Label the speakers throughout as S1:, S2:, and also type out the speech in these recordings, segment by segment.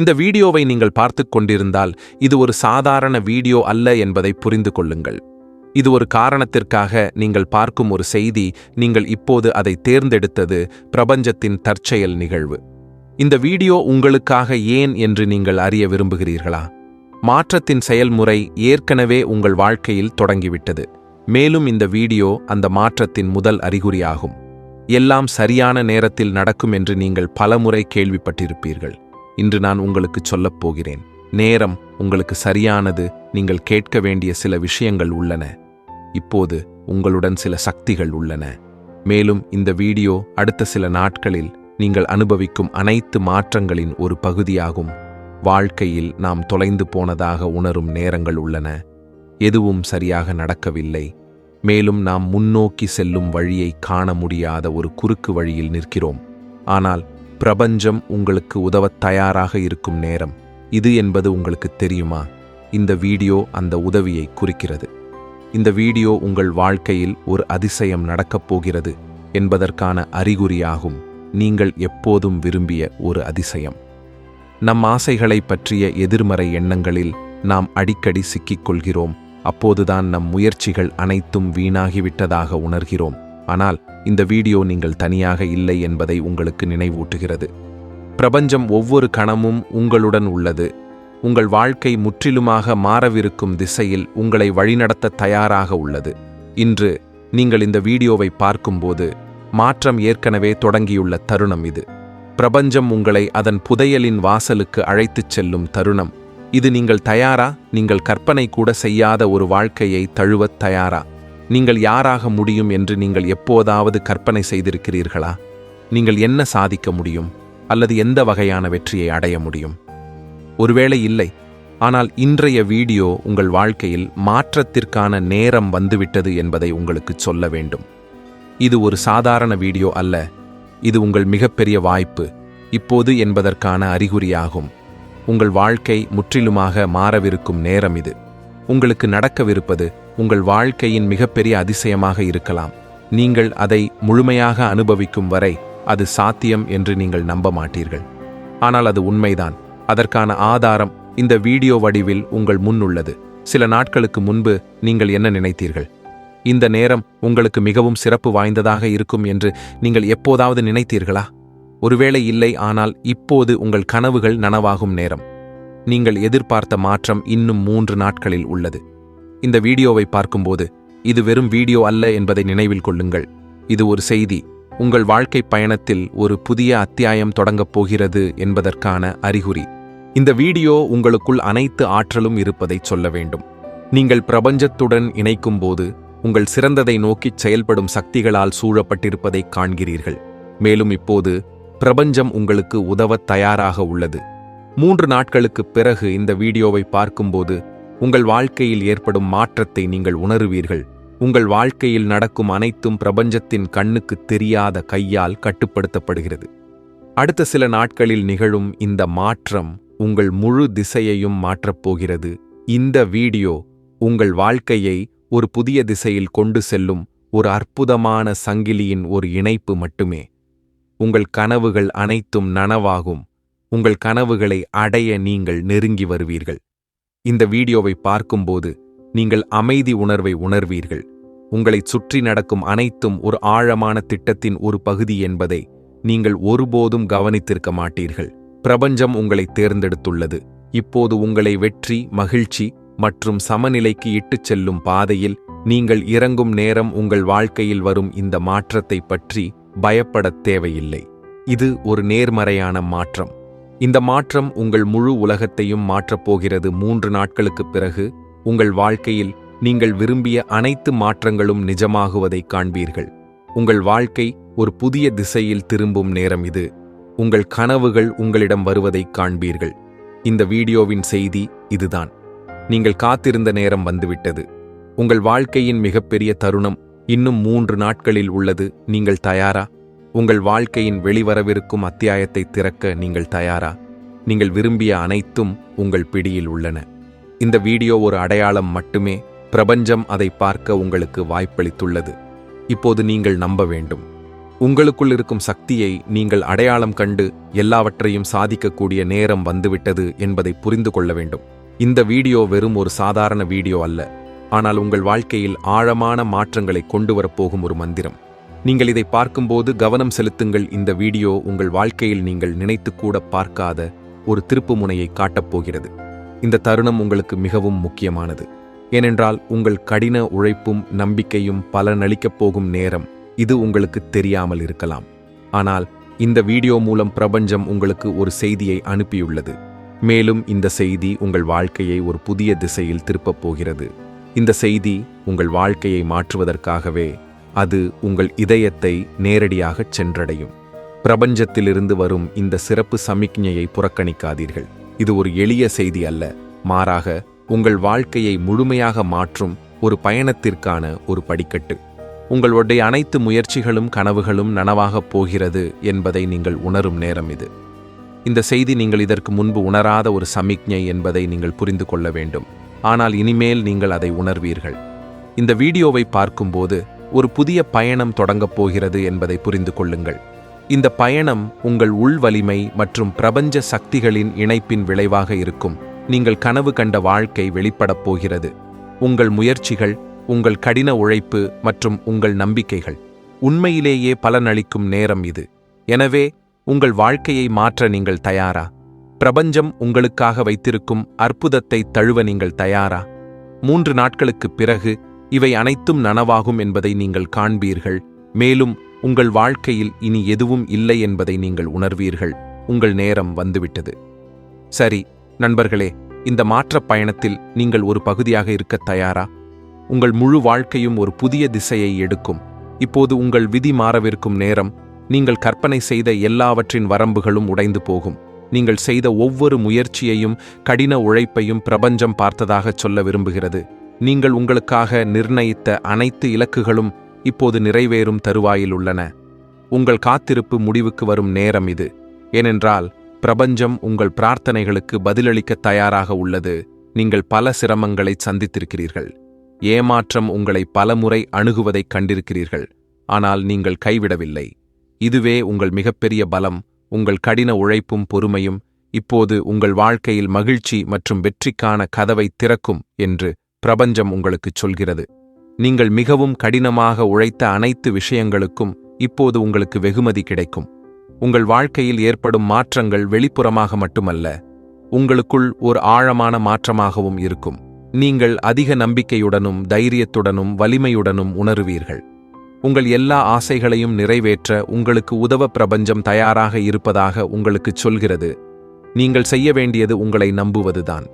S1: இந்த வீடியோவை நீங்கள் பார்த்து கொண்டிருந்தால் இது ஒரு சாதாரண வீடியோ அல்ல என்பதை புரிந்து கொள்ளுங்கள். இது ஒரு காரணத்திற்காக நீங்கள் பார்க்கும் ஒரு செய்தி நீங்கள் இப்போது அதை தேர்ந்தெடுத்தது பிரபஞ்சத்தின் தற்செயல் நிகழ்வு. இந்த வீடியோ உங்களுக்காக ஏன் என்று நீங்கள் அறிய விரும்புகிறீர்களா? மாற்றத்தின் செயல்முறை ஏற்கனவே உங்கள் வாழ்க்கையில் தொடங்கிவிட்டது. மேலும் இந்த வீடியோ அந்த மாற்றத்தின் முதல் அறிகுறியாகும். எல்லாம் சரியான நேரத்தில் நடக்கும் என்று நீங்கள் பலமுறை கேள்விப்பட்டிருப்பீர்கள். இன்று நான் உங்களுக்கு சொல்லப் போகிறேன் நேரம் உங்களுக்கு சரியானது நீங்கள் கேட்க வேண்டிய சில விஷயங்கள் உள்ளன. இப்போது உங்களுடன் சில சக்திகள் உள்ளன. மேலும் இந்த வீடியோ அடுத்த சில நாட்களில் நீங்கள் அனுபவிக்கும் அனைத்து மாற்றங்களின் ஒரு பகுதியாகும். வாழ்க்கையில் நாம் தொலைந்து போனதாக உணரும் நேரங்கள் உள்ளன. எதுவும் சரியாக நடக்கவில்லை. மேலும் நாம் முன்னோக்கி செல்லும் வழியை காண முடியாத ஒரு குறுக்கு வழியில் நிற்கிறோம். ஆனால் பிரபஞ்சம் உங்களுக்கு உதவத் தயாராக இருக்கும் நேரம். இது என்பது உங்களுக்கு தெரியுமா? இந்த வீடியோ அந்த உதவியை குறிக்கிறது. இந்த வீடியோ உங்கள் வாழ்க்கையில் ஒரு அதிசயம் நடக்கப் போகிறது என்பதற்கான அறிகுறியாகும். நீங்கள் எப்போதும் விரும்பிய ஒரு அதிசயம். நம் ஆசைகளைப் பற்றிய எதிர்மறை எண்ணங்களில் நாம் அடிக்கடி சிக்கிக் கொள்கிறோம். அப்போதுதான் நம் முயற்சிகள் அனைத்தும் வீணாகிவிட்டதாக உணர்கிறோம். ஆனால் இந்த வீடியோ நீங்கள் தனியாக இல்லை என்பதை உங்களுக்கு நினைவூட்டுகிறது. பிரபஞ்சம் ஒவ்வொரு கணமும் உங்களுடன் உள்ளது. உங்கள் வாழ்க்கை முற்றிலுமாக மாறவிருக்கும் திசையில் உங்களை வழிநடத்த தயாராக உள்ளது. இன்று நீங்கள் இந்த வீடியோவை பார்க்கும்போது மாற்றம் ஏற்கனவே தொடங்கியுள்ள தருணம் இது. பிரபஞ்சம் உங்களை அதன் புதையலின் வாசலுக்கு அழைத்துச் செல்லும் தருணம். இது நீங்கள் தயாரா? நீங்கள் கற்பனை கூட செய்யாத ஒரு வாழ்க்கையை தழுவத் தயாரா? நீங்கள் யாராக முடியும் என்று நீங்கள் எப்போதாவது கற்பனை செய்திருக்கிறீர்களா? நீங்கள் என்ன சாதிக்க முடியும்? அல்லது எந்த வகையான வெற்றியை அடைய முடியும்? ஒருவேளை இல்லை. ஆனால் இன்றைய வீடியோ உங்கள் வாழ்க்கையில் மாற்றத்திற்கான நேரம் வந்துவிட்டது என்பதை உங்களுக்கு சொல்ல வேண்டும். இது ஒரு சாதாரண வீடியோ அல்ல. இது உங்கள் மிகப்பெரிய வாய்ப்பு. இப்போது என்பதற்கான அறிகுறியாகும். உங்கள் வாழ்க்கை முற்றிலுமாக மாறவிருக்கும் நேரம் இது. உங்களுக்கு நடக்கவிருப்பது உங்கள் வாழ்க்கையின் மிகப்பெரிய அதிசயமாக இருக்கலாம். நீங்கள் அதை முழுமையாக அனுபவிக்கும் வரை அது சாத்தியம் என்று நீங்கள் நம்ப மாட்டீர்கள். ஆனால் அது உண்மைதான். அதற்கான ஆதாரம் இந்த வீடியோ வடிவில் உங்கள் முன் உள்ளது. சில நாட்களுக்கு முன்பு நீங்கள் என்ன நினைத்தீர்கள்? இந்த நேரம் உங்களுக்கு மிகவும் சிறப்பு வாய்ந்ததாக இருக்கும் என்று நீங்கள் எப்போதாவது நினைத்தீர்களா? ஒருவேளை இல்லை ஆனால் இப்போது உங்கள் கனவுகள் நனவாகும் நேரம். நீங்கள் எதிர்பார்த்த மாற்றம் இன்னும் மூன்று நாட்களில் உள்ளது. இந்த வீடியோவை பார்க்கும்போது இது வெறும் வீடியோ அல்ல என்பதை நினைவில் கொள்ளுங்கள். இது ஒரு செய்தி. உங்கள் வாழ்க்கை பயணத்தில் ஒரு புதிய அத்தியாயம் தொடங்கப் போகிறது என்பதற்கான அறிகுறி. இந்த வீடியோ உங்களுக்குள் அனைத்து ஆற்றலும் இருப்பதை சொல்ல வேண்டும். நீங்கள் பிரபஞ்சத்துடன் இணைக்கும்போது உங்கள் சிறந்ததை நோக்கிச் செயல்படும் சக்திகளால் சூழப்பட்டிருப்பதை காண்கிறீர்கள். மேலும் இப்போது பிரபஞ்சம் உங்களுக்கு உதவத் தயாராக உள்ளது. மூன்று நாட்களுக்குப் பிறகு இந்த வீடியோவை பார்க்கும்போது உங்கள் வாழ்க்கையில் ஏற்படும் மாற்றத்தை நீங்கள் உணருவீர்கள். உங்கள் வாழ்க்கையில் நடக்கும் அனைத்தும் பிரபஞ்சத்தின் கண்ணுக்கு தெரியாத கையால் கட்டுப்படுத்தப்படுகிறது. அடுத்த சில நாட்களில் நிகழும் இந்த மாற்றம் உங்கள் முழு திசையையும் மாற்றப் போகிறது. இந்த வீடியோ உங்கள் வாழ்க்கையை ஒரு புதிய திசையில் கொண்டு செல்லும் ஒரு அற்புதமான சங்கிலியின் ஒரு இணைப்பு மட்டுமே. உங்கள் கனவுகள் அனைத்தும் நனவாகும். உங்கள் கனவுகளை அடைய நீங்கள் நெருங்கி வருவீர்கள். இந்த வீடியோவை பார்க்கும்போது நீங்கள் அமைதி உணர்வை உணர்வீர்கள். உங்களைச் சுற்றி நடக்கும் அனைத்தும் ஒரு ஆழமான திட்டத்தின் ஒரு பகுதி என்பதை நீங்கள் ஒருபோதும் கவனித்திருக்க மாட்டீர்கள். பிரபஞ்சம் உங்களை தேர்ந்தெடுத்துள்ளது. இப்போது உங்களை வெற்றி மகிழ்ச்சி மற்றும் சமநிலைக்கு இட்டுச் செல்லும் பாதையில் நீங்கள் இறங்கும் நேரம் உங்கள் வாழ்க்கையில் வரும் இந்த மாற்றத்தை பற்றி பயப்படத் தேவையில்லை. இது ஒரு நேர்மறையான மாற்றம். இந்த மாற்றம் உங்கள் முழு உலகத்தையும் மாற்றப் போகிறது மூன்று நாட்களுக்குப் பிறகு உங்கள் வாழ்க்கையில் நீங்கள் விரும்பிய அனைத்து மாற்றங்களும் நிஜமாகுவதைக் காண்பீர்கள். உங்கள் வாழ்க்கை ஒரு புதிய திசையில் திரும்பும் நேரம் இது. உங்கள் கனவுகள் உங்களிடம் வருவதைக் காண்பீர்கள். இந்த வீடியோவின் செய்தி இதுதான். நீங்கள் காத்திருந்த நேரம் வந்துவிட்டது. உங்கள் வாழ்க்கையின் மிகப்பெரிய தருணம் இன்னும் மூன்று நாட்களில் உள்ளது. நீங்கள் தயாரா? உங்கள் வாழ்க்கையின் வெளிவரவிருக்கும் அத்தியாயத்தை திறக்க நீங்கள் தயாரா? நீங்கள் விரும்பிய அனைத்தும் உங்கள் பிடியில் உள்ளன. இந்த வீடியோ ஒரு அடையாளம் மட்டுமே. பிரபஞ்சம் அதை பார்க்க உங்களுக்கு வாய்ப்பளித்துள்ளது. இப்போது நீங்கள் நம்ப வேண்டும். உங்களுக்குள் இருக்கும் சக்தியை நீங்கள் அடையாளம் கண்டு எல்லாவற்றையும் சாதிக்கக்கூடிய நேரம் வந்துவிட்டது என்பதை புரிந்து கொள்ள வேண்டும். இந்த வீடியோ வெறும் ஒரு சாதாரண வீடியோ அல்ல. ஆனால் உங்கள் வாழ்க்கையில் ஆழமான மாற்றங்களை கொண்டு வரப்போகும் ஒரு மந்திரம். நீங்கள் இதை பார்க்கும்போது கவனம் செலுத்துங்கள். இந்த வீடியோ உங்கள் வாழ்க்கையில் நீங்கள் நினைத்து கூட பார்க்காத ஒரு திருப்புமுனையை காட்டப் போகிறது இந்த தருணம் உங்களுக்கு மிகவும் முக்கியமானது. ஏனென்றால் உங்கள் கடின உழைப்பும் நம்பிக்கையும் பலனளிக்கப் போகும் நேரம் இது உங்களுக்கு தெரியாமல் இருக்கலாம். ஆனால் இந்த வீடியோ மூலம் பிரபஞ்சம் உங்களுக்கு ஒரு செய்தியை அனுப்பியுள்ளது. மேலும் இந்த செய்தி உங்கள் வாழ்க்கையை ஒரு புதிய திசையில் திருப்பப் போகிறது. இந்த செய்தி உங்கள் வாழ்க்கையை மாற்றுவதற்காகவே அது உங்கள் இதயத்தை நேரடியாகச் சென்றடையும். பிரபஞ்சத்திலிருந்து வரும் இந்த சிறப்பு சமிக்ஞையை புறக்கணிக்காதீர்கள். இது ஒரு எளிய செய்தி அல்ல. மாறாக உங்கள் வாழ்க்கையை முழுமையாக மாற்றும் ஒரு பயணத்திற்கான ஒரு படிக்கட்டு. உங்களுடைய அனைத்து முயற்சிகளும் கனவுகளும் நனவாகப் போகிறது என்பதை நீங்கள் உணரும் நேரம் இது. இந்த செய்தி நீங்கள் இதற்கு முன்பு உணராத ஒரு சமிக்ஞை என்பதை நீங்கள் புரிந்து கொள்ள வேண்டும். ஆனால் இனிமேல் நீங்கள் அதை உணர்வீர்கள். இந்த வீடியோவை பார்க்கும்போது ஒரு புதிய பயணம் தொடங்கப் போகிறது என்பதை புரிந்து கொள்ளுங்கள். இந்த பயணம் உங்கள் உள் வலிமை மற்றும் பிரபஞ்ச சக்திகளின் இணைப்பின் விளைவாக இருக்கும். நீங்கள் கனவு கண்ட வாழ்க்கை வெளிப்படப் போகிறது. உங்கள் முயற்சிகள் உங்கள் கடின உழைப்பு மற்றும் உங்கள் நம்பிக்கைகள். உண்மையிலேயே பலனளிக்கும் நேரம் இது. எனவே உங்கள் வாழ்க்கையை மாற்ற நீங்கள் தயாரா? பிரபஞ்சம் உங்களுக்காக வைத்திருக்கும் அற்புதத்தை தழுவ நீங்கள் தயாரா? மூன்று நாட்களுக்குப் பிறகு இவை அனைத்தும் நனவாகும் என்பதை நீங்கள் காண்பீர்கள். மேலும் உங்கள் வாழ்க்கையில் இனி எதுவும் இல்லை என்பதை நீங்கள் உணர்வீர்கள். உங்கள் நேரம் வந்துவிட்டது. சரி நண்பர்களே இந்த மாற்றப் பயணத்தில் நீங்கள் ஒரு பகுதியாக இருக்க தயாரா? உங்கள் முழு வாழ்க்கையும் ஒரு புதிய திசையை எடுக்கும். இப்போது உங்கள் விதி மாறவிருக்கும் நேரம் நீங்கள் கற்பனை செய்த எல்லாவற்றின் வரம்புகளும் உடைந்து போகும். நீங்கள் செய்த ஒவ்வொரு முயற்சியையும் கடின உழைப்பையும் பிரபஞ்சம் பார்த்ததாகச் சொல்ல விரும்புகிறது. நீங்கள் உங்களுக்காக நிர்ணயித்த அனைத்து இலக்குகளும் இப்போது நிறைவேறும் தருவாயில் உள்ளன. உங்கள் காத்திருப்பு முடிவுக்கு வரும் நேரம் இது. ஏனென்றால் பிரபஞ்சம் உங்கள் பிரார்த்தனைகளுக்கு பதிலளிக்க தயாராக உள்ளது. நீங்கள் பல சிரமங்களை சந்தித்திருக்கிறீர்கள். ஏமாற்றம் உங்களை பலமுறை அணுகுவதைக் கண்டிருக்கிறீர்கள். ஆனால் நீங்கள் கைவிடவில்லை. இதுவே உங்கள் மிகப்பெரிய பலம் உங்கள் கடின உழைப்பும் பொறுமையும் இப்போது உங்கள் வாழ்க்கையில் மகிழ்ச்சி மற்றும் வெற்றிக்கான கதவை திறக்கும் என்று பிரபஞ்சம் உங்களுக்குச் சொல்கிறது. நீங்கள் மிகவும் கடினமாக உழைத்த அனைத்து விஷயங்களுக்கும் இப்போது உங்களுக்கு வெகுமதி கிடைக்கும். உங்கள் வாழ்க்கையில் ஏற்படும் மாற்றங்கள் வெளிப்புறமாக மட்டுமல்ல உங்களுக்குள் ஒரு ஆழமான மாற்றமாகவும் இருக்கும். நீங்கள் அதிக நம்பிக்கையுடனும் தைரியத்துடனும் வலிமையுடனும் உணருவீர்கள். உங்கள் எல்லா ஆசைகளையும் நிறைவேற்ற உங்களுக்கு உதவ பிரபஞ்சம் தயாராக இருப்பதாக உங்களுக்குச் சொல்கிறது. நீங்கள் செய்ய வேண்டியது உங்களை நம்புவதுதான்.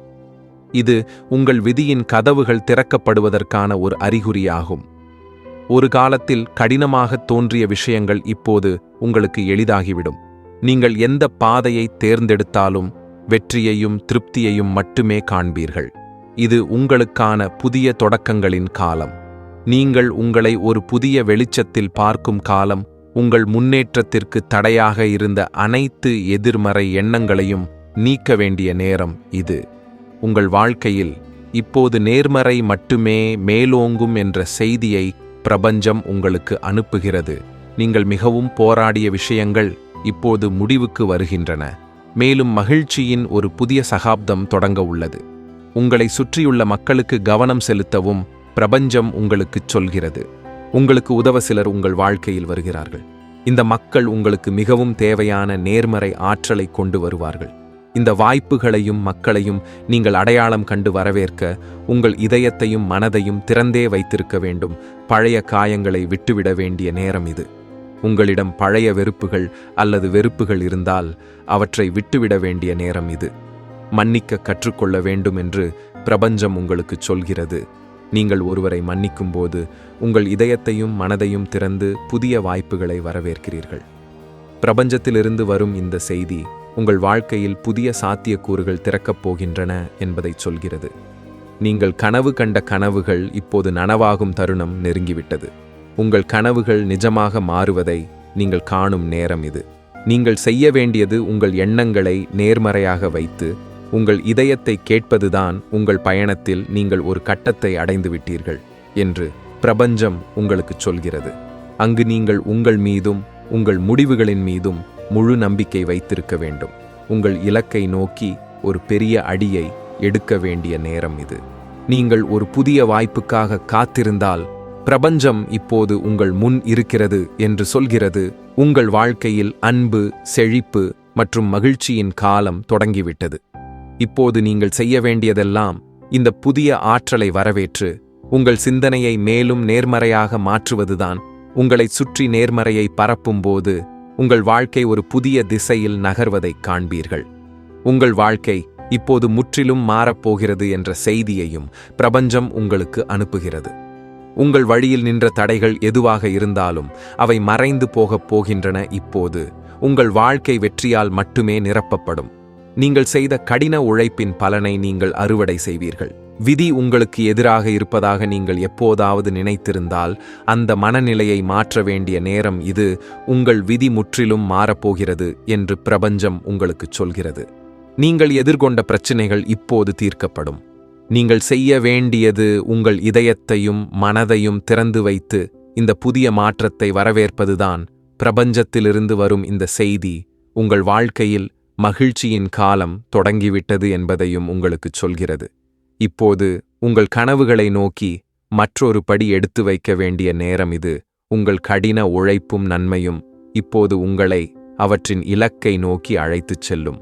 S1: இது உங்கள் விதியின் கதவுகள் திறக்கப்படுவதற்கான ஒரு அறிகுறியாகும். ஒரு காலத்தில் கடினமாக தோன்றிய விஷயங்கள் இப்போது உங்களுக்கு எளிதாகிவிடும். நீங்கள் எந்த பாதையை தேர்ந்தெடுத்தாலும் வெற்றியையும் திருப்தியையும் மட்டுமே காண்பீர்கள். இது உங்களுக்கான புதிய தொடக்கங்களின் காலம். நீங்கள் உங்களை ஒரு புதிய வெளிச்சத்தில் பார்க்கும் காலம் உங்கள் முன்னேற்றத்திற்கு தடையாக இருந்த அனைத்து எதிர்மறை எண்ணங்களையும் நீக்க வேண்டிய நேரம் இது. உங்கள் வாழ்க்கையில் இப்போது நேர்மறை மட்டுமே மேலோங்கும் என்ற செய்தியை பிரபஞ்சம் உங்களுக்கு அனுப்புகிறது. நீங்கள் மிகவும் போராடிய விஷயங்கள் இப்போது முடிவுக்கு வருகின்றன. மேலும் மகிழ்ச்சியின் ஒரு புதிய சகாப்தம் தொடங்க உள்ளது. உங்களை சுற்றியுள்ள மக்களுக்கு கவனம் செலுத்தவும் பிரபஞ்சம் உங்களுக்குச் சொல்கிறது. உங்களுக்கு உதவ சிலர் உங்கள் வாழ்க்கையில் வருகிறார்கள். இந்த மக்கள் உங்களுக்கு மிகவும் தேவையான நேர்மறை ஆற்றலை கொண்டு வருவார்கள். இந்த வாய்ப்புகளையும் மக்களையும் நீங்கள் அடையாளம் கண்டு வரவேற்க உங்கள் இதயத்தையும் மனதையும் திறந்தே வைத்திருக்க வேண்டும். பழைய காயங்களை விட்டுவிட வேண்டிய நேரம் இது. உங்களிடம் பழைய வெறுப்புகள் அல்லது வெறுப்புகள் இருந்தால் அவற்றை விட்டுவிட வேண்டிய நேரம் இது. மன்னிக்க கற்றுக்கொள்ள வேண்டும் என்று பிரபஞ்சம் உங்களுக்குச் சொல்கிறது. நீங்கள் ஒருவரை மன்னிக்கும்போது உங்கள் இதயத்தையும் மனதையும் திறந்து புதிய வாய்ப்புகளை வரவேற்கிறீர்கள். பிரபஞ்சத்திலிருந்து வரும் இந்த செய்தி உங்கள் வாழ்க்கையில் புதிய சாத்தியக்கூறுகள் திறக்கப் போகின்றன என்பதை சொல்கிறது. நீங்கள் கனவு கண்ட கனவுகள் இப்போது நனவாகும் தருணம் நெருங்கிவிட்டது. உங்கள் கனவுகள் நிஜமாக மாறுவதை நீங்கள் காணும் நேரம் இது. நீங்கள் செய்ய வேண்டியது உங்கள் எண்ணங்களை நேர்மறையாக வைத்து உங்கள் இதயத்தை கேட்பதுதான் உங்கள் பயணத்தில் நீங்கள் ஒரு கட்டத்தை அடைந்து விட்டீர்கள் என்று பிரபஞ்சம் உங்களுக்கு சொல்கிறது. அங்கு நீங்கள் உங்கள் மீதும் உங்கள் முடிவுகளின் மீதும் முழு நம்பிக்கை வைத்திருக்க வேண்டும். உங்கள் இலக்கை நோக்கி ஒரு பெரிய அடியை எடுக்க வேண்டிய நேரம் இது. நீங்கள் ஒரு புதிய வாய்ப்புக்காக காத்திருந்தால் பிரபஞ்சம் இப்போது உங்கள் முன் இருக்கிறது என்று சொல்கிறது. உங்கள் வாழ்க்கையில் அன்பு செழிப்பு மற்றும் மகிழ்ச்சியின் காலம் தொடங்கிவிட்டது. இப்போது நீங்கள் செய்ய வேண்டியதெல்லாம் இந்த புதிய ஆற்றலை வரவேற்று உங்கள் சிந்தனையை மேலும் நேர்மறையாக மாற்றுவதுதான் உங்களைச் சுற்றி நேர்மறையை பரப்பும்போது உங்கள் வாழ்க்கை ஒரு புதிய திசையில் நகர்வதைக் காண்பீர்கள். உங்கள் வாழ்க்கை இப்போது முற்றிலும் மாறப்போகிறது என்ற செய்தியையும் பிரபஞ்சம் உங்களுக்கு அனுப்புகிறது. உங்கள் வழியில் நின்ற தடைகள் எதுவாக இருந்தாலும் அவை மறைந்து போகப் போகின்றன இப்போது உங்கள் வாழ்க்கை வெற்றியால் மட்டுமே நிரப்பப்படும். நீங்கள் செய்த கடின உழைப்பின் பலனை நீங்கள் அறுவடை செய்வீர்கள். விதி உங்களுக்கு எதிராக இருப்பதாக நீங்கள் எப்போதாவது நினைத்திருந்தால் அந்த மனநிலையை மாற்ற வேண்டிய நேரம் இது உங்கள் விதி முற்றிலும் மாறப்போகிறது என்று பிரபஞ்சம் உங்களுக்குச் சொல்கிறது. நீங்கள் எதிர்கொண்ட பிரச்சினைகள் இப்போது தீர்க்கப்படும். நீங்கள் செய்ய வேண்டியது உங்கள் இதயத்தையும் மனதையும் திறந்து வைத்து இந்த புதிய மாற்றத்தை வரவேற்பதுதான் பிரபஞ்சத்திலிருந்து வரும் இந்த செய்தி. உங்கள் வாழ்க்கையில் மகிழ்ச்சியின் காலம் தொடங்கிவிட்டது என்பதையும் உங்களுக்குச் சொல்கிறது. இப்போது உங்கள் கனவுகளை நோக்கி மற்றொரு படி எடுத்து வைக்க வேண்டிய நேரம் இது. உங்கள் கடின உழைப்பும் நன்மையும் இப்போது உங்களை அவற்றின் இலக்கை நோக்கி அழைத்துச் செல்லும்.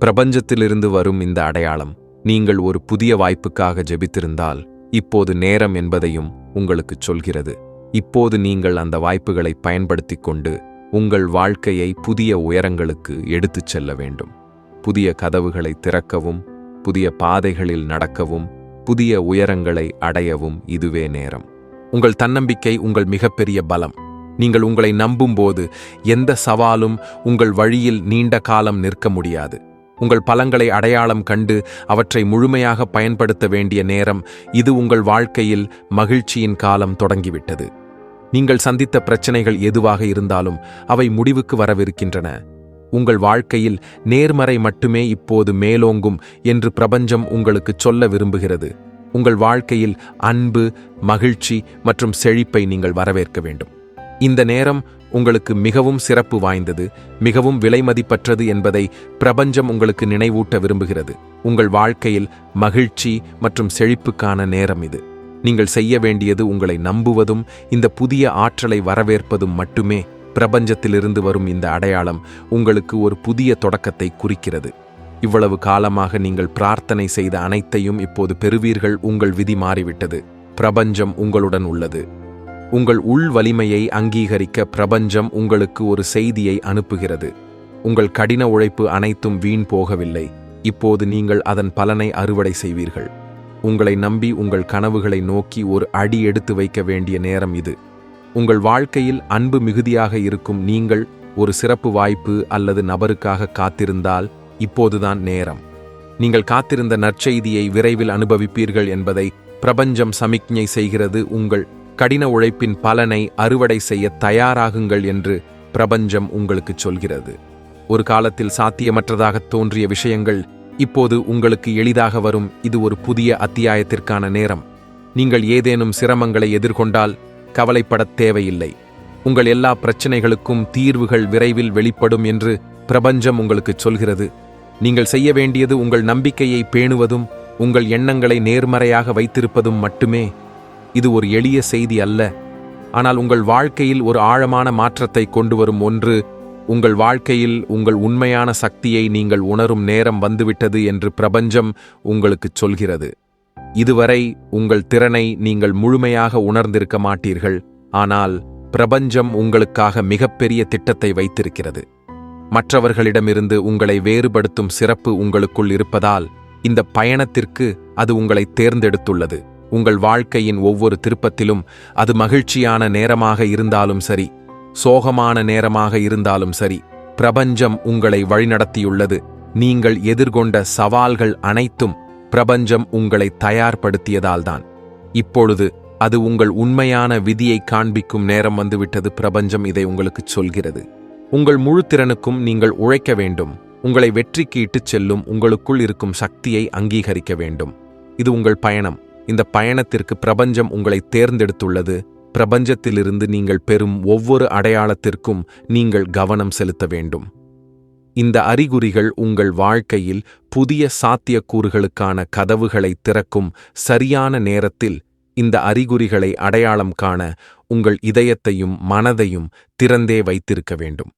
S1: பிரபஞ்சத்திலிருந்து வரும் இந்த அடையாளம் நீங்கள் ஒரு புதிய வாய்ப்புக்காக ஜெபித்திருந்தால் இப்போது நேரம் என்பதையும் உங்களுக்குச் சொல்கிறது. இப்போது நீங்கள் அந்த வாய்ப்புகளை பயன்படுத்திக் கொண்டு உங்கள் வாழ்க்கையை புதிய உயரங்களுக்கு எடுத்துச் செல்ல வேண்டும். புதிய கதவுகளை திறக்கவும் புதிய பாதைகளில் நடக்கவும் புதிய உயரங்களை அடையவும் இதுவே நேரம். உங்கள் தன்னம்பிக்கை உங்கள் மிகப்பெரிய பலம். நீங்கள் உங்களை நம்பும்போது எந்த சவாலும் உங்கள் வழியில் நீண்ட காலம் நிற்க முடியாது. உங்கள் பலங்களை அடையாளம் கண்டு அவற்றை முழுமையாக பயன்படுத்த வேண்டிய நேரம் இது உங்கள் வாழ்க்கையில் மகிழ்ச்சியின் காலம் தொடங்கிவிட்டது. நீங்கள் சந்தித்த பிரச்சனைகள் எதுவாக இருந்தாலும் அவை முடிவுக்கு வரவிருக்கின்றன. உங்கள் வாழ்க்கையில் நேர்மறை மட்டுமே இப்போது மேலோங்கும் என்று பிரபஞ்சம் உங்களுக்கு சொல்ல விரும்புகிறது. உங்கள் வாழ்க்கையில் அன்பு மகிழ்ச்சி மற்றும் செழிப்பை நீங்கள் வரவேற்க வேண்டும். இந்த நேரம் உங்களுக்கு மிகவும் சிறப்பு வாய்ந்தது மிகவும் விலைமதிப்பற்றது என்பதை பிரபஞ்சம் உங்களுக்கு நினைவூட்ட விரும்புகிறது. உங்கள் வாழ்க்கையில் மகிழ்ச்சி மற்றும் செழிப்புக்கான நேரம் இது. நீங்கள் செய்ய வேண்டியது உங்களை நம்புவதும் இந்த புதிய ஆற்றலை வரவேற்பதும் மட்டுமே. பிரபஞ்சத்திலிருந்து வரும் இந்த அடையாளம் உங்களுக்கு ஒரு புதிய தொடக்கத்தை குறிக்கிறது. இவ்வளவு காலமாக நீங்கள் பிரார்த்தனை செய்த அனைத்தையும் இப்போது பெறுவீர்கள் உங்கள் விதி மாறிவிட்டது. பிரபஞ்சம் உங்களுடன் உள்ளது. உங்கள் உள் வலிமையை அங்கீகரிக்க பிரபஞ்சம் உங்களுக்கு ஒரு செய்தியை அனுப்புகிறது. உங்கள் கடின உழைப்பு அனைத்தும் வீண் போகவில்லை. இப்போது நீங்கள் அதன் பலனை அறுவடை செய்வீர்கள். உங்களை நம்பி உங்கள் கனவுகளை நோக்கி ஒரு அடி எடுத்து வைக்க வேண்டிய நேரம் இது. உங்கள் வாழ்க்கையில் அன்பு மிகுதியாக இருக்கும் நீங்கள் ஒரு சிறப்பு வாய்ப்பு அல்லது நபருக்காக காத்திருந்தால் இப்போதுதான் நேரம். நீங்கள் காத்திருந்த நற்செய்தியை விரைவில் அனுபவிப்பீர்கள் என்பதை பிரபஞ்சம் சமிக்ஞை செய்கிறது உங்கள் கடின உழைப்பின் பலனை அறுவடை செய்ய தயாராகுங்கள் என்று பிரபஞ்சம் உங்களுக்கு சொல்கிறது. ஒரு காலத்தில் சாத்தியமற்றதாக தோன்றிய விஷயங்கள் இப்போது உங்களுக்கு எளிதாக வரும். இது ஒரு புதிய அத்தியாயத்திற்கான நேரம். நீங்கள் ஏதேனும் சிரமங்களை எதிர்கொண்டால் கவலைப்படத் தேவையில்லை. உங்கள் எல்லா பிரச்சனைகளுக்கும் தீர்வுகள் விரைவில் வெளிப்படும் என்று பிரபஞ்சம் உங்களுக்கு சொல்கிறது. நீங்கள் செய்ய வேண்டியது உங்கள் நம்பிக்கையை பேணுவதும் உங்கள் எண்ணங்களை நேர்மறையாக வைத்திருப்பதும் மட்டுமே. இது ஒரு எளிய செய்தி அல்ல. ஆனால் உங்கள் வாழ்க்கையில் ஒரு ஆழமான மாற்றத்தை கொண்டு வரும் ஒன்று உங்கள் வாழ்க்கையில் உங்கள் உண்மையான சக்தியை நீங்கள் உணரும் நேரம் வந்துவிட்டது என்று பிரபஞ்சம் உங்களுக்குச் சொல்கிறது. இதுவரை உங்கள் திறனை நீங்கள் முழுமையாக உணர்ந்திருக்க மாட்டீர்கள் ஆனால் பிரபஞ்சம் உங்களுக்காக மிகப்பெரிய திட்டத்தை வைத்திருக்கிறது. மற்றவர்களிடமிருந்து உங்களை வேறுபடுத்தும் சிறப்பு உங்களுக்குள் இருப்பதால் இந்த பயணத்திற்கு அது உங்களை தேர்ந்தெடுத்துள்ளது. உங்கள் வாழ்க்கையின் ஒவ்வொரு திருப்பத்திலும் அது மகிழ்ச்சியான நேரமாக இருந்தாலும் சரி சோகமான நேரமாக இருந்தாலும் சரி பிரபஞ்சம் உங்களை வழிநடத்தியுள்ளது. நீங்கள் எதிர்கொண்ட சவால்கள் அனைத்தும் பிரபஞ்சம் உங்களை தயார்படுத்தியதால்தான். இப்பொழுது அது உங்கள் உண்மையான விதியை காண்பிக்கும் நேரம் வந்துவிட்டது பிரபஞ்சம் இதை உங்களுக்குச் சொல்கிறது. உங்கள் முழு திறனுக்கும் நீங்கள் உழைக்க வேண்டும். உங்களை வெற்றிக்கு இட்டுச் செல்லும் உங்களுக்குள் இருக்கும் சக்தியை அங்கீகரிக்க வேண்டும். இது உங்கள் பயணம். இந்த பயணத்திற்கு பிரபஞ்சம் உங்களை தேர்ந்தெடுத்துள்ளது. பிரபஞ்சத்திலிருந்து நீங்கள் பெறும் ஒவ்வொரு அடையாளத்திற்கும் நீங்கள் கவனம் செலுத்த வேண்டும். இந்த அறிகுறிகள் உங்கள் வாழ்க்கையில் புதிய சாத்தியக்கூறுகளுக்கான கதவுகளை திறக்கும் சரியான நேரத்தில் இந்த அறிகுறிகளை அடையாளம் காண உங்கள் இதயத்தையும் மனதையும் திறந்தே வைத்திருக்க வேண்டும்.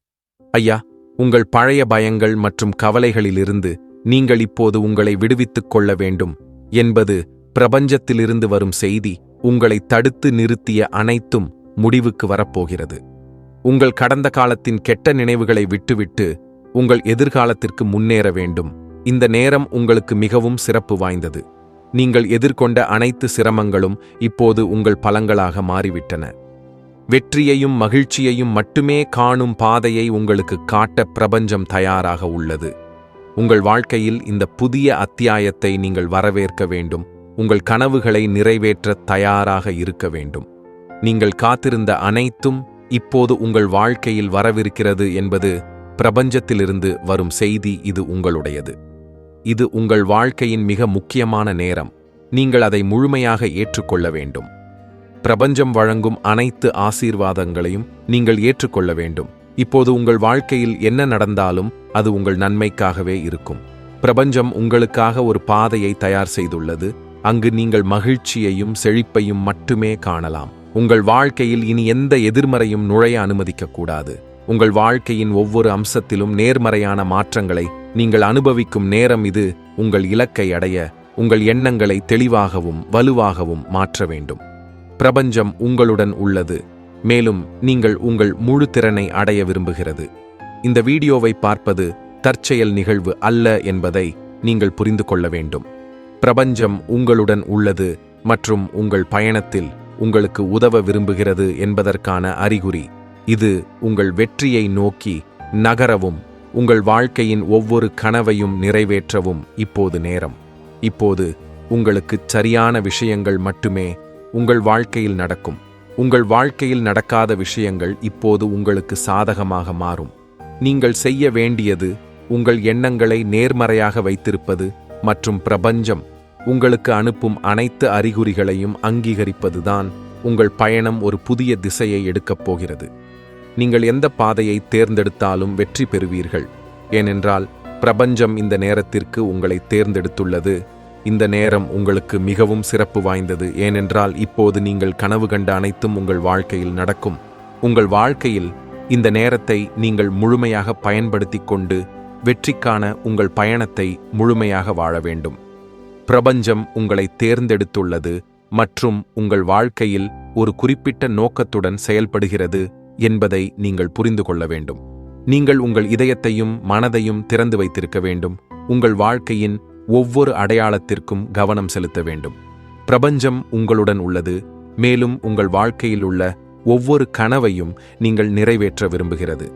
S1: ஐயா உங்கள் பழைய பயங்கள் மற்றும் கவலைகளிலிருந்து நீங்கள் இப்போது உங்களை விடுவித்துக் கொள்ள வேண்டும் என்பது பிரபஞ்சத்திலிருந்து வரும் செய்தி உங்களை தடுத்து நிறுத்திய அனைத்தும் முடிவுக்கு வரப்போகிறது. உங்கள் கடந்த காலத்தின் கெட்ட நினைவுகளை விட்டுவிட்டு உங்கள் எதிர்காலத்திற்கு முன்னேற வேண்டும். இந்த நேரம் உங்களுக்கு மிகவும் சிறப்பு வாய்ந்தது. நீங்கள் எதிர்கொண்ட அனைத்து சிரமங்களும் இப்போது உங்கள் பலங்களாக மாறிவிட்டன. வெற்றியையும் மகிழ்ச்சியையும் மட்டுமே காணும் பாதையை உங்களுக்கு காட்ட பிரபஞ்சம் தயாராக உள்ளது. உங்கள் வாழ்க்கையில் இந்த புதிய அத்தியாயத்தை நீங்கள் வரவேற்க வேண்டும். உங்கள் கனவுகளை நிறைவேற்ற தயாராக இருக்க வேண்டும். நீங்கள் காத்திருந்த அனைத்தும் இப்போது உங்கள் வாழ்க்கையில் வரவிருக்கிறது என்பது பிரபஞ்சத்திலிருந்து வரும் செய்தி இது உங்களுடையது. இது உங்கள் வாழ்க்கையின் மிக முக்கியமான நேரம். நீங்கள் அதை முழுமையாக ஏற்றுக்கொள்ள வேண்டும். பிரபஞ்சம் வழங்கும் அனைத்து ஆசீர்வாதங்களையும் நீங்கள் ஏற்றுக்கொள்ள வேண்டும். இப்போது உங்கள் வாழ்க்கையில் என்ன நடந்தாலும் அது உங்கள் நன்மைக்காகவே இருக்கும். பிரபஞ்சம் உங்களுக்காக ஒரு பாதையை தயார் செய்துள்ளது. அங்கு நீங்கள் மகிழ்ச்சியையும் செழிப்பையும் மட்டுமே காணலாம். உங்கள் வாழ்க்கையில் இனி எந்த எதிர்மறையும் நுழைய அனுமதிக்கக்கூடாது. உங்கள் வாழ்க்கையின் ஒவ்வொரு அம்சத்திலும் நேர்மறையான மாற்றங்களை நீங்கள் அனுபவிக்கும் நேரம் இது உங்கள் இலக்கை அடைய உங்கள் எண்ணங்களை தெளிவாகவும் வலுவாகவும் மாற்ற வேண்டும். பிரபஞ்சம் உங்களுடன் உள்ளது மேலும் நீங்கள் உங்கள் முழு திறனை அடைய விரும்புகிறது. இந்த வீடியோவை பார்ப்பது தற்செயல் நிகழ்வு அல்ல என்பதை நீங்கள் புரிந்து கொள்ள வேண்டும். பிரபஞ்சம் உங்களுடன் உள்ளது மற்றும் உங்கள் பயணத்தில் உங்களுக்கு உதவ விரும்புகிறது என்பதற்கான அறிகுறி இது உங்கள் வெற்றியை நோக்கி நகரவும் உங்கள் வாழ்க்கையின் ஒவ்வொரு கனவையும் நிறைவேற்றவும் இப்போது நேரம். இப்போது உங்களுக்கு சரியான விஷயங்கள் மட்டுமே உங்கள் வாழ்க்கையில் நடக்கும். உங்கள் வாழ்க்கையில் நடக்காத விஷயங்கள் இப்போது உங்களுக்கு சாதகமாக மாறும். நீங்கள் செய்ய வேண்டியது உங்கள் எண்ணங்களை நேர்மறையாக வைத்திருப்பது மற்றும் பிரபஞ்சம் உங்களுக்கு அனுப்பும் அனைத்து அறிகுறிகளையும் அங்கீகரிப்பதுதான் உங்கள் பயணம் ஒரு புதிய திசையை எடுக்கப் போகிறது. நீங்கள் எந்த பாதையை தேர்ந்தெடுத்தாலும் வெற்றி பெறுவீர்கள். ஏனென்றால் பிரபஞ்சம் இந்த நேரத்திற்கு உங்களை தேர்ந்தெடுத்துள்ளது. இந்த நேரம் உங்களுக்கு மிகவும் சிறப்பு வாய்ந்தது. ஏனென்றால் இப்போது நீங்கள் கனவு கண்ட அனைத்தும் உங்கள் வாழ்க்கையில் நடக்கும். உங்கள் வாழ்க்கையில் இந்த நேரத்தை நீங்கள் முழுமையாக பயன்படுத்தி கொண்டு வெற்றிக்கான உங்கள் பயணத்தை முழுமையாக வாழ வேண்டும். பிரபஞ்சம் உங்களை தேர்ந்தெடுத்துள்ளது மற்றும் உங்கள் வாழ்க்கையில் ஒரு குறிப்பிட்ட நோக்கத்துடன் செயல்படுகிறது. என்பதை நீங்கள் புரிந்து கொள்ள வேண்டும். நீங்கள் உங்கள் இதயத்தையும் மனதையும் திறந்து வைத்திருக்க வேண்டும். உங்கள் வாழ்க்கையின் ஒவ்வொரு அடையாளத்திற்கும் கவனம் செலுத்த வேண்டும். பிரபஞ்சம் உங்களுடன் உள்ளது. மேலும் உங்கள் வாழ்க்கையில் உள்ள ஒவ்வொரு கனவையும் நீங்கள் நிறைவேற்ற விரும்புகிறது.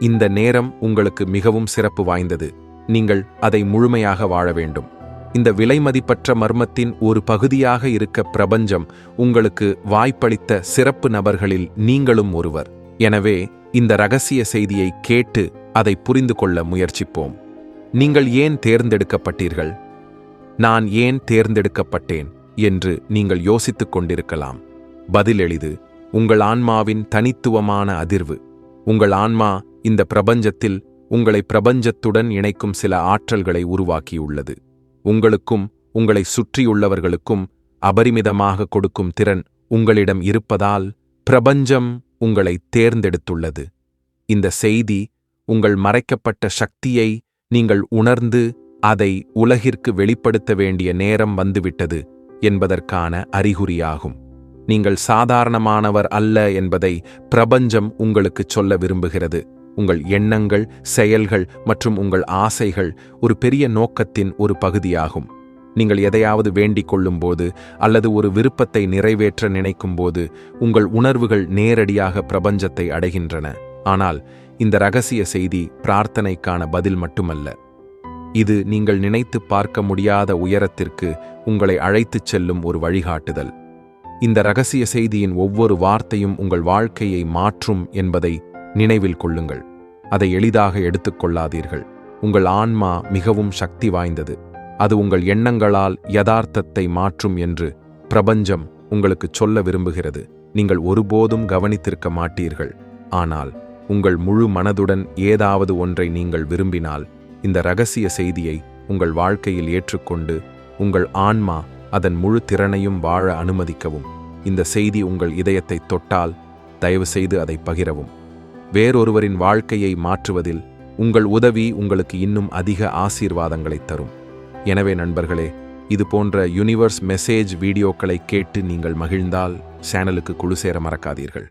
S1: இந்த நேரம் உங்களுக்கு மிகவும் சிறப்பு வாய்ந்தது. நீங்கள் அதை முழுமையாக வாழ வேண்டும். இந்த விலைமதிப்பற்ற மர்மத்தின் ஒரு பகுதியாக இருக்க பிரபஞ்சம் உங்களுக்கு வாய்ப்பளித்த சிறப்பு நபர்களில் நீங்களும் ஒருவர். எனவே இந்த ரகசிய செய்தியை கேட்டு அதை புரிந்து கொள்ள முயற்சிப்போம். நீங்கள் ஏன் தேர்ந்தெடுக்கப்பட்டீர்கள்? நான் ஏன் தேர்ந்தெடுக்கப்பட்டேன் என்று நீங்கள் யோசித்துக் கொண்டிருக்கலாம். பதில் எளிது. உங்கள் ஆன்மாவின் தனித்துவமான அதிர்வு. உங்கள் ஆன்மா இந்த பிரபஞ்சத்தில் உங்களை பிரபஞ்சத்துடன் இணைக்கும் சில ஆற்றல்களை உருவாக்கியுள்ளது. உங்களுக்கும் உங்களை சுற்றியுள்ளவர்களுக்கும் அபரிமிதமாக கொடுக்கும் திறன் உங்களிடம் இருப்பதால் பிரபஞ்சம் உங்களை தேர்ந்தெடுத்துள்ளது. இந்த செய்தி உங்கள் மறைக்கப்பட்ட சக்தியை நீங்கள் உணர்ந்து அதை உலகிற்கு வெளிப்படுத்த வேண்டிய நேரம் வந்துவிட்டது என்பதற்கான அறிகுறியாகும். நீங்கள் சாதாரணமானவர் அல்ல என்பதை பிரபஞ்சம் உங்களுக்குச் சொல்ல விரும்புகிறது. உங்கள் எண்ணங்கள் செயல்கள் மற்றும் உங்கள் ஆசைகள் ஒரு பெரிய நோக்கத்தின் ஒரு பகுதியாகும். நீங்கள் எதையாவது வேண்டிக் கொள்ளும்போது அல்லது ஒரு விருப்பத்தை நிறைவேற்ற நினைக்கும்போது உங்கள் உணர்வுகள் நேரடியாக பிரபஞ்சத்தை அடைகின்றன. ஆனால் இந்த ரகசிய செய்தி பிரார்த்தனைக்கான பதில் மட்டுமல்ல. இது நீங்கள் நினைத்து பார்க்க முடியாத உயரத்திற்கு உங்களை அழைத்துச் செல்லும் ஒரு வழிகாட்டுதல். இந்த ரகசிய செய்தியின் ஒவ்வொரு வார்த்தையும் உங்கள் வாழ்க்கையை மாற்றும் என்பதை நினைவில் கொள்ளுங்கள். அதை எளிதாக எடுத்துக்கொள்ளாதீர்கள் உங்கள் ஆன்மா மிகவும் சக்தி வாய்ந்தது. அது உங்கள் எண்ணங்களால் யதார்த்தத்தை மாற்றும் என்று பிரபஞ்சம் உங்களுக்கு சொல்ல விரும்புகிறது. நீங்கள் ஒருபோதும் கவனித்திருக்க மாட்டீர்கள். ஆனால் உங்கள் முழு மனதுடன் ஏதாவது ஒன்றை நீங்கள் விரும்பினால் இந்த ரகசிய செய்தியை உங்கள் வாழ்க்கையில் ஏற்றுக்கொண்டு உங்கள் ஆன்மா அதன் முழு திறனையும் வாழ அனுமதிக்கவும். இந்த செய்தி உங்கள் இதயத்தை தொட்டால் தயவுசெய்து அதை பகிரவும். வேறொருவரின் வாழ்க்கையை மாற்றுவதில் உங்கள் உதவி உங்களுக்கு இன்னும் அதிக ஆசீர்வாதங்களை தரும். எனவே நண்பர்களே இது போன்ற யூனிவர்ஸ் மெசேஜ் வீடியோக்களை கேட்டு நீங்கள் மகிழ்ந்தால் சேனலுக்கு குழு சேர மறக்காதீர்கள்.